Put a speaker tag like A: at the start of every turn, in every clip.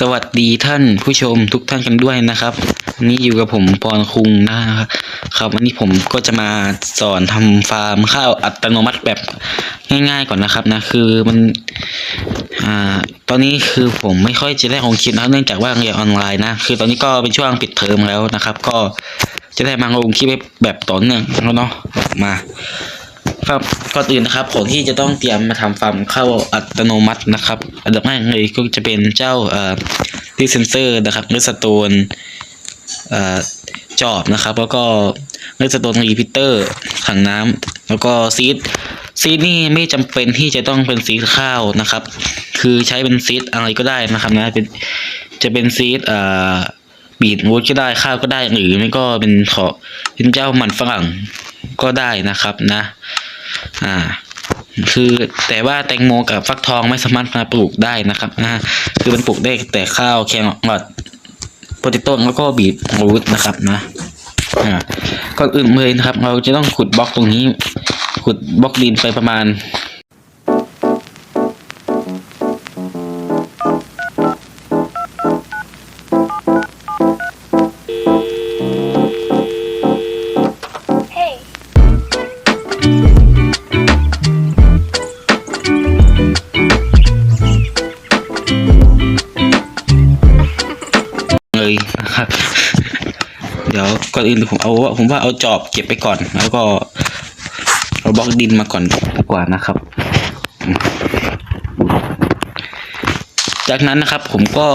A: สวัสดีท่านผู้ชมทุกท่านกันด้วยนะครับวันนี้อยู่กับผมปอนคุงนะครับครับวันนี้ผมก็จะมาสอนทำฟาร์มข้าวอัตโนมัติแบบง่าย ๆก่อนนะครับนะคือมันอ่าตอนนี้คือผมไม่ค่อยจะได้ลงคลิปนะครับเนื่องจากว่าเรียนออนไลน์นะคือตอนนี้ก็เป็นช่วงปิดเทอมแล้วนะครับ ก็จะได้มาลงคลิปแบบต่อเนื่องแล้วเนาะมา ครับก่อนอื่นนะครับของที่จะต้องเตรียมมาทำฟาร์มเข้าอัตโนมัตินะครับอันดับแรกเลยก็จะเป็นเจ้าเอ่อดิเซนเซอร์นะครับเนื้อสโตนเอ่อจอบนะครับ แล้วก็เนื้อสโตนรีพิเตอร์ถังน้ำแล้วก็ซีดซีดนี่ไม่จำเป็นที่จะต้องเป็นซีดข้าวนะครับ คือใช้เป็นซีดอะไรก็ได้นะครับนะเป็นจะเป็นซีดเอ่อบีทรูทก็ได้ข้าวก็ได้หรือไม่ก็เป็นขอเป็นเจ้ามันฝรั่งก็ได้นะครับนะ อ่า คือแต่ว่าแตงโมกับฟักทองไม่สามารถมาปลูกได้นะครับอ่าคือมันปลูกได้แต่ข้าวแครอทโปเตโต้แล้วก็บีทรูทนะครับนะอ่าก่อนอื่นเลยนะครับ เราจะต้องขุดบล็อกตรงนี้ ขุดบล็อกดินไปประมาณ ก่อนอื่นผมเอาว่าผมว่าเอาจอบเก็บไปก่อน แล้วก็เอาบล็อกดินมาก่อนดีกว่านะครับ จากนั้นนะครับผมก็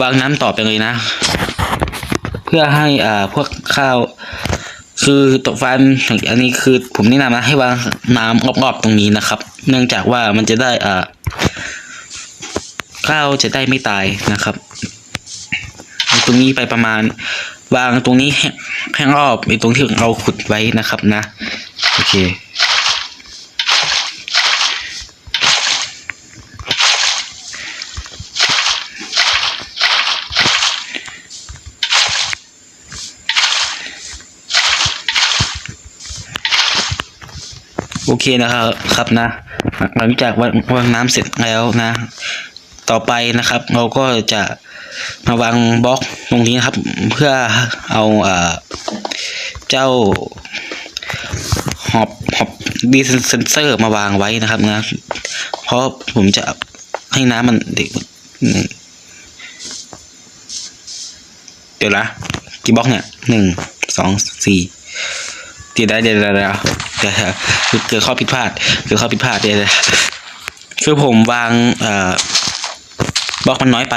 A: วางน้ำต่อไปเลยนะ เพื่อให้อ่าพวกข้าว คือตกฟันอันนี้คือผมแนะนำนะให้วางน้ำรอบๆตรงนี้นะครับ เนื่องจากว่ามันจะได้อ่าข้าวจะได้ไม่ตายนะครับตรงนี้ไปประมาณ วางตรงนี้ให้ให้รอบไอ้ตรงที่เราขุดไว้นะครับนะ โอเค โอเคนะครับครับนะ หลังจากวางวางน้ำเสร็จแล้วนะ ต่อไปนะครับ เราก็จะมาวางบล็อก ตรงนี้นะครับเพื่อเอาเจ้าหอบหอบดีเซนเซอร์มาวางไว้นะครับนะเพราะผมจะให้น้ำมันเด็กเดี๋ยวนะกี่บล็อกเนี่ยหนึ่งสองสี่เดี๋ยวได้เดี๋ยวเดี๋ยวเดี๋ยวเดี๋ยวคือเกิดข้อผิดพลาดเกิดข้อผิดพลาดเดี๋ยวเดี๋ยวคือผมวางเอ่อบล็อกมันน้อยไป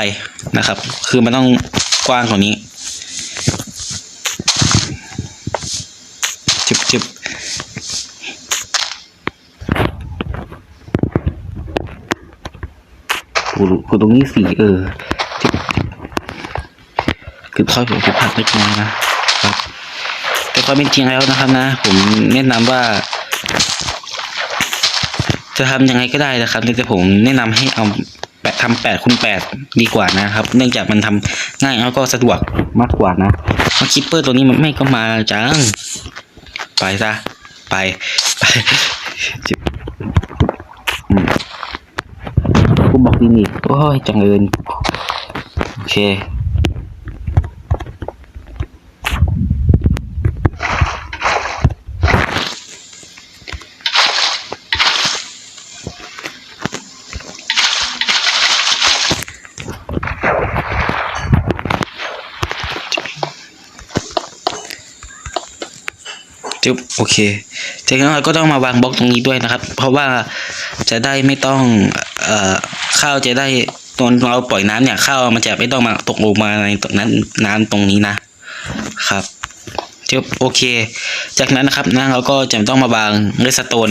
A: นะครับ คือมันต้อง กว้างกว่านี้จึบจึบกูกูตรงนี้สีเออจึบจึบคือข้อผิดพลาดเล็กน้อยนะครับ แต่ความเป็นจริงแล้วนะครับนะ ผมแนะนำว่าจะทำยังไงก็ได้นะครับแต่ผมแนะนำให้เอาแป ดทำแปดคูณแปดดีกว่านะครับ เนื่องจากมันทำง่ายแล้วก็สะดวกมากกว่านะมาคิปเปอร์ตัวนี้มันไม่ก็มาจังไปซะไปไปจิบอกูบอกดีนี่โอ้ยจังเอินโอเค โอเค จากนั้นเราก็ต้องมาวางบล็อกตรงนี้ด้วยนะครับ เพราะว่าจะได้ไม่ต้องเอ่อข้าวจะได้ตอนเราปล่อยน้ำเนี่ยข้าวมันจะไม่ต้องมาตกลงมาในตรงนั้นน้ำตรงนี้นะครับจบโอเค จากนั้นนะครับนะเราก็จะต้องมาวางเรสโตน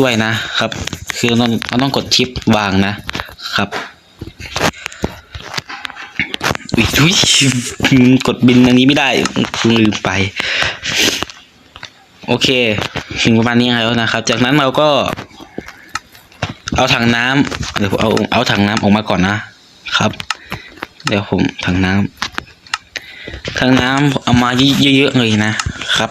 A: ด้วยนะครับ คือเราเราต้องกดชิปวางนะครับอุ๊ยอุ๊ยกดบินอันนี้ไม่ได้ลืมไป โอเค ถึงประมาณนี้แล้วนะครับ จากนั้นเราก็ เอาถังน้ำเดี๋ยวผมเอาเอาถังน้ำออกมาก่อนนะครับ เดี๋ยวผมถังน้ำถังน้ำเอามาเยอะๆเลยนะครับ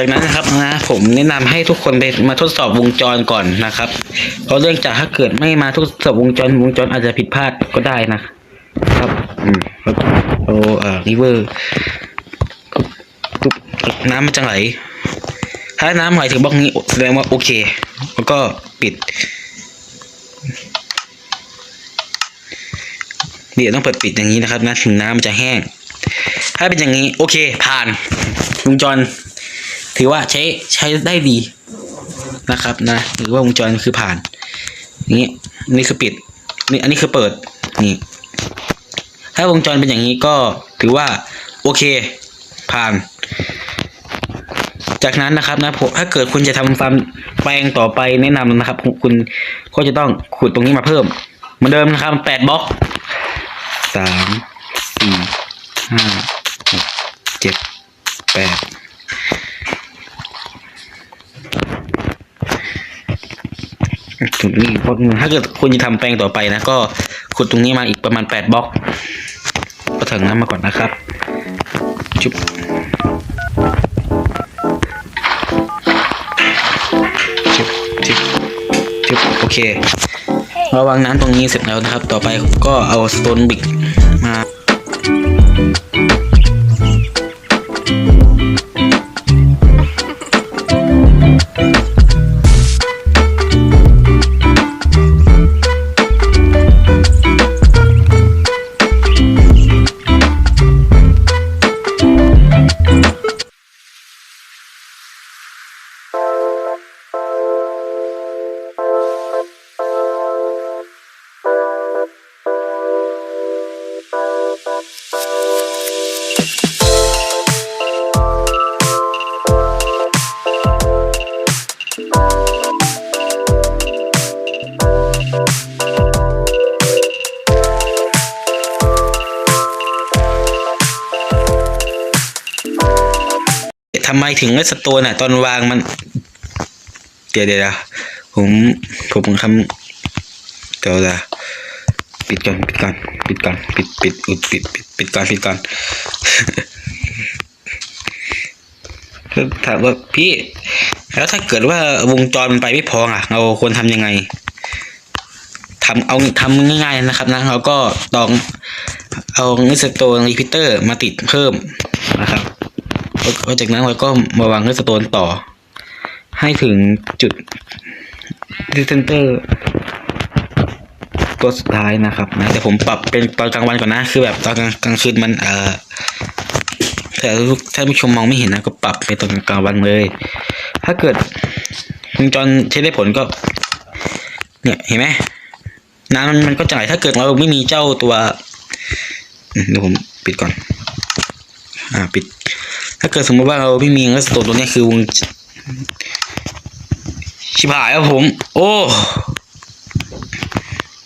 A: จากนั้นนะครับนะผมแนะนำให้ทุกคนไปมาทดสอบวงจรก่อนนะครับ เพราะเรื่องจากถ้าเกิดไม่มาทดสอบวงจรวงจรอาจจะผิดพลาดก็ได้นะครับอืมแล้วโอ้เอ่อริเวอร์น้ำมันจะไหลถ้าน้ำไหลถึงบล็อกนี้แสดงว่าโอเค แล้วก็ปิดเดี๋ยวต้องเปิดปิดอย่างนี้นะครับนะถึงน้ำมันจะแห้ง ถ้าเป็นอย่างนี้ โอเค ผ่านวงจร ถือว่าใช้ใช้ได้ดีนะครับนะหรือว่าวงจรคือผ่านนี้นี่คือปิดนี่อันนี้คือเปิดนี่ถ้าวงจรเป็นอย่างนี้ก็ถือว่าโอเคผ่าน จากนั้นนะครับนะผมถ้าเกิดคุณจะทำฟาร์มแปลงต่อไปแนะนำนะครับ คุณก็จะต้องขุดตรงนี้มาเพิ่มเหมือนเดิมนะครับแปดบล็อกสามสี่ห้าหกเจ็ดแปด ตรง นี้อีกบล็อถ้าเกิดคุณจะทำแปลงต่อไปนะก็ขุดตรงนี้มาอีกประมาณแปดบล็อกก็ถังน้ำมาก่อนนะครับจุ๊บจุ๊บจุ๊บจุ๊บโอเคระวางน้ำตรงนี้เสร็จแล้วนะครับ ต่อไปก็เอาสโตนบิกาทำไมถึงไม่สโตนอะ ตอนวางมัน เดี๋ยวเดี๋ยวผมผมคำเดี๋ยวจะปิดก่อนปิดก่อนปิดก่อนปิดปิดอุดปิดปิดปิดก่อนปิดก่อนถามว่าพี่ แล้วถ้าเกิดว่าวงจรมันไปไม่พออะ เราควรทำยังไงทำเอาทำง่ายๆนะครับนะเราก็ต้องเอานิสโตนรีพิเตอร์มาติดเพิ่มนะครับ แล้วจากนั้นเราก็มาวางด้วยสโตนต่อ ให้ถึงจุดดิเซนเตอร์ตัวสุดท้ายนะครับนะแต่ผมปรับเป็นตอนกลางวันก่อนนะ คือแบบตอนกลางกลางคืนมันเอ่อแต่ท่านผู้ชมมองไม่เห็นนะก็ปรับเป็นตอนกลางวันเลย ถ้าเกิดวงจรใช้ได้ผลก็ เนี่ยเห็นไหมน้ำมันมันก็จะไหลถ้าเกิดเราไม่มีเจ้าตัวเดี๋ยวผมปิดก่อน อ่าปิด ถ้าเกิดสมมติว่าเราไม่มีก็สโตนตัวนี้คือวง ชิบหายแล้วผม โอ้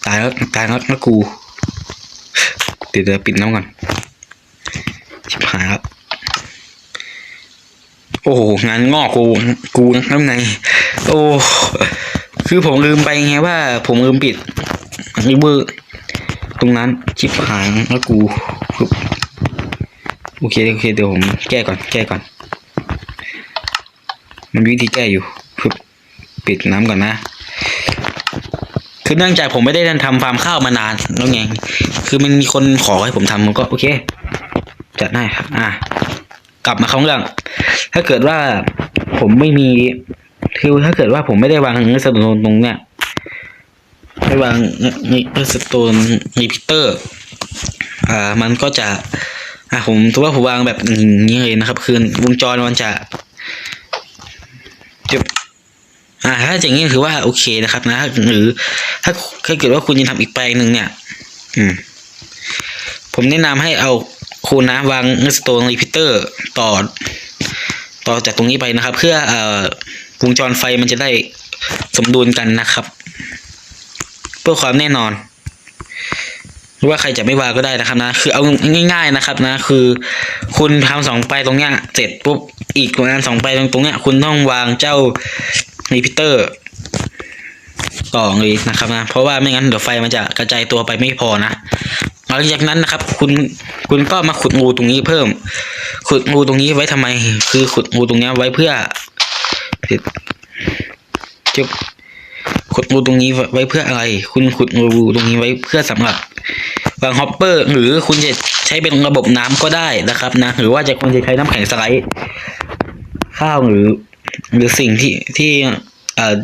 A: ตายแล้วตายแล้วนะกู เดี๋ยวเดี๋ยวปิดน้ำก่อน ชิบหายแล้วโอ้โหงานงอกกู กูข้างใน โอ้ คือผมลืมไปไงว่า ผมลืมปิดริเวอร์ตรงนั้น ชิบหายแล้วกู โอเคโอเคเดี๋ยวผมแก้ก่อนแก้ก่อน มันมีวิธีแก้อยู่ปิดน้ำก่อนนะ คือเนื่องจากผมไม่ได้ทำฟาร์มข้าวมานานแล้วไงคือมันมีคนขอให้ผมทำผมก็โอเคจัดให้ครับอะกลับมาเข้าเรื่อง ถ้าเกิดว่าผมไม่มี คือถ้าเกิดว่าผมไม่ได้วางเนื้อสโตนตรงเนี้ยไม่วางเนื้อสโตนรีพิเตอร์ อ่า มันก็จะ อะผมถือว่าผมวางแบบอย่างนี้เลยนะครับ คือวงจรมันจะจะอ่าถ้าอย่างนี้ถือว่าโอเคนะครับนะหรือ ถ้าถ้าเกิดว่าคุณจะทำอีกแปลงหนึ่งเนี่ย อืม ผมแนะนำให้เอาคูน้ำวางสโตนรีพิเตอร์ต่อ ต่อจากตรงนี้ไปนะครับ เพื่อเอ่อวงจรไฟมันจะได้สมดุลกันนะครับ เพื่อความแน่นอน หรือว่าใครจะไม่วางก็ได้นะครับนะ คือเอาง่าย ๆนะครับนะ คือคุณทำสองไปตรงเนี้ยเสร็จปุ๊บอีกประมาณสองไปตรงตรงเนี้ยคุณต้องวางเจ้ารีพิเตอร์ต่อเลยนะครับนะ เพราะว่าไม่งั้นเดี๋ยวไฟมันจะกระจายตัวไปไม่พอนะหลังจากนั้นนะครับ คุณคุณก็มาขุดงูตรงนี้เพิ่ม ขุดงูตรงนี้ไว้ทำไม คือขุดงูตรงเนี้ยไว้เพื่อจะ ขุดงูตรงนี้ไว้เพื่ออะไร คุณขุดงูตรงนี้ไว้เพื่อสำหรับวางฮอปเปอร์ หรือคุณจะใช้เป็นระบบน้ำก็ได้นะครับนะ หรือว่าจะคุณจะใช้น้ำแข็งสไลด์ข้าวหรือ หรือสิ่งที่ที่เอ่อ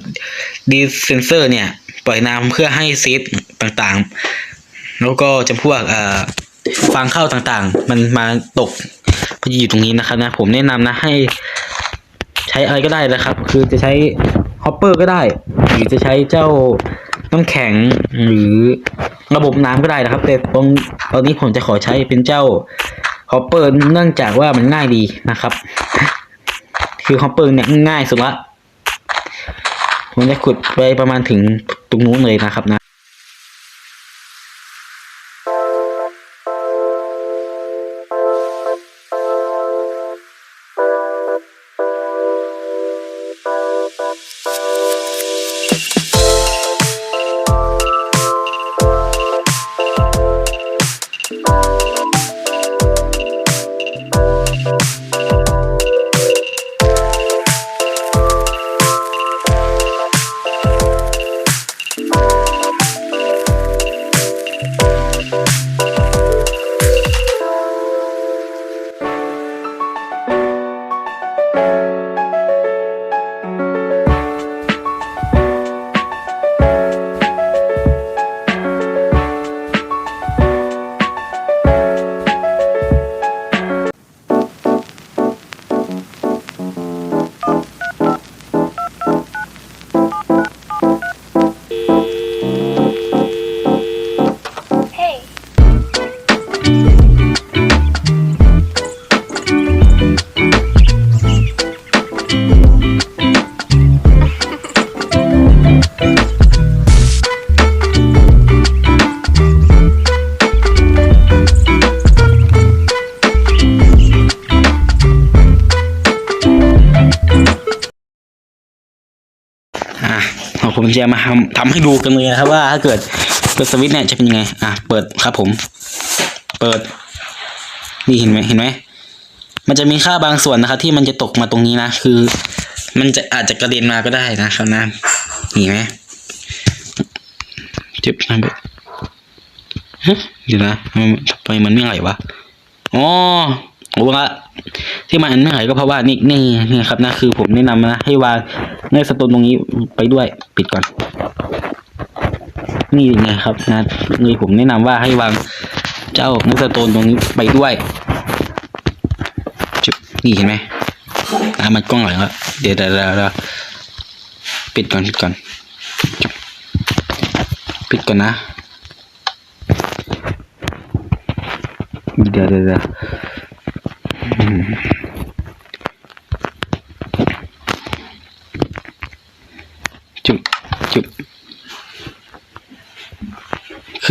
A: ดีเซนเซอร์เนี่ย ปล่อยน้ำเพื่อให้ซีดต่างๆ แล้วก็จำพวกเอ่อฟางข้าวต่างๆ มันมาตกพอดีอยู่ตรงนี้นะครับนะผมแนะนำนะให้ ใช้อะไรก็ได้นะครับ คือจะใช้ฮอปเปอร์ก็ได้ หรือจะใช้เจ้าน้ำแข็งหรือระบบน้ำก็ได้นะครับ แต่ตรงตอนนี้ผมจะขอใช้เป็นเจ้าฮอปเปอร์เนื่องจากว่ามันง่ายดีนะครับ คือฮอปเปอร์เนี่ยง่ายสุดละผมจะขุดไปประมาณถึงตรงนู้นเลยนะครับนะ จะมาทำทำให้ดูกันเลยนะครับว่าถ้าเกิดเปิดสวิตช์เนี่ยจะเป็นยังไง อะ เปิดครับผม เปิด นี่เห็นไหมเห็นไหม มันจะมีค่าบางส่วนนะครับ ที่มันจะตกมาตรงนี้นะ คือ มันจะอาจจะกระเด็นมาก็ได้นะครับนะเห็นไหมเจ็บนะแบบฮะเดี๋ยวนะทำไมมันไม่ไหลวะอ๋อรู้ละที่มันไม่ไหลก็เพราะว่านี่นี่นี่ครับนะคือผมแนะนำนะให้วาง ในสตูนตรงนี้ไปด้วยปิดก่อน นี่ไงครับนะเลยผมแนะนำว่าให้วางเจ้าเนื้อสโตนตรงนี้ไปด้วยจุบนี่เห็นไหมอะมันกล้องหน่อยแล้วเดี๋ยวเดี๋ยวเดี๋ยวปิดก่อนปิดก่อนจุบปิดก่อนนะเดี๋ยวเดี๋ยวเดี๋ยวอืมจุ๊บจุ๊บ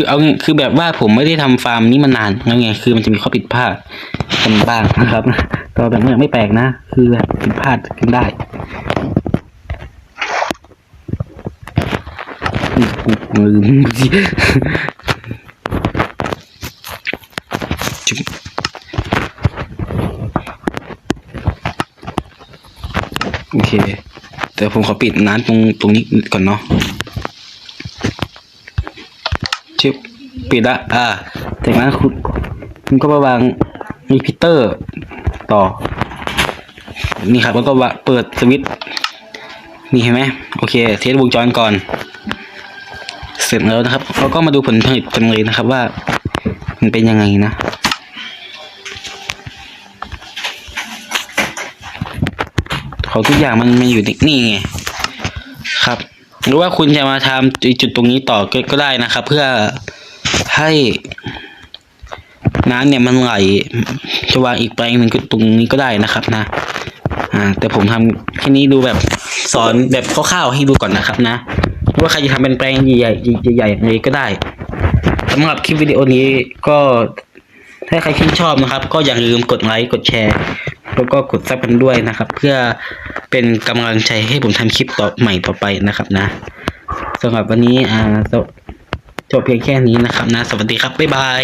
A: คือเอาคือแบบว่าผมไม่ได้ทำฟาร์มนี้มานานแล้วไงคือมันจะมีข้อผิดพลาดกันบ้างนะครับก็แบบนี้ไม่แปลกนะ คือแบบผิดพลาดขึ้นได้ลืมจุ๊บโอเค แต่ผมขอปิดน้ำตรงตรงนี้ก่อนเนาะ ชิ ปปิดละอ่าจากนั้นคุณคุณก็มาวางรีพิเตอร์ต่อ นี่ครับแล้วก็วะเปิดสวิตช์นี่เห็นไหมโอเค เทสวงจรก่อน เสร็จแล้วนะครับเราก็มาดูผลผลิตกันเลยนะครับว่า มันเป็นยังไงนะของทุกอย่างมันมันอยู่ในนี่ไงครับ หรือว่าคุณจะมาทำจุดตรงนี้ต่อก็ก็ได้นะครับ เพื่อ ให้น้ำเนี่ยมันไหลจะวางอีกแปลงหนึ่งตรงนี้ก็ได้นะครับนะ อ่า แต่ผมทำแค่นี้ดูแบบสอนแบบคร่าวๆให้ดูก่อนนะครับนะว่าใครจะทำเป็นแปลงใหญ่ๆใหญ่ๆอย่างนี้ก็ได้ สำหรับคลิปวิดีโอนี้ก็ถ้าใครที่ชอบนะครับ ก็อย่าลืมกดไลค์กดแชร์แล้วก็กดซับกันด้วยนะครับ เพื่อเป็นกำลังใจให้ผมทำคลิปต่อใหม่ต่อไปนะครับนะสำหรับวันนี้อ่า จบเพียงแค่นี้นะครับนะ สวัสดีครับ บ๊ายบาย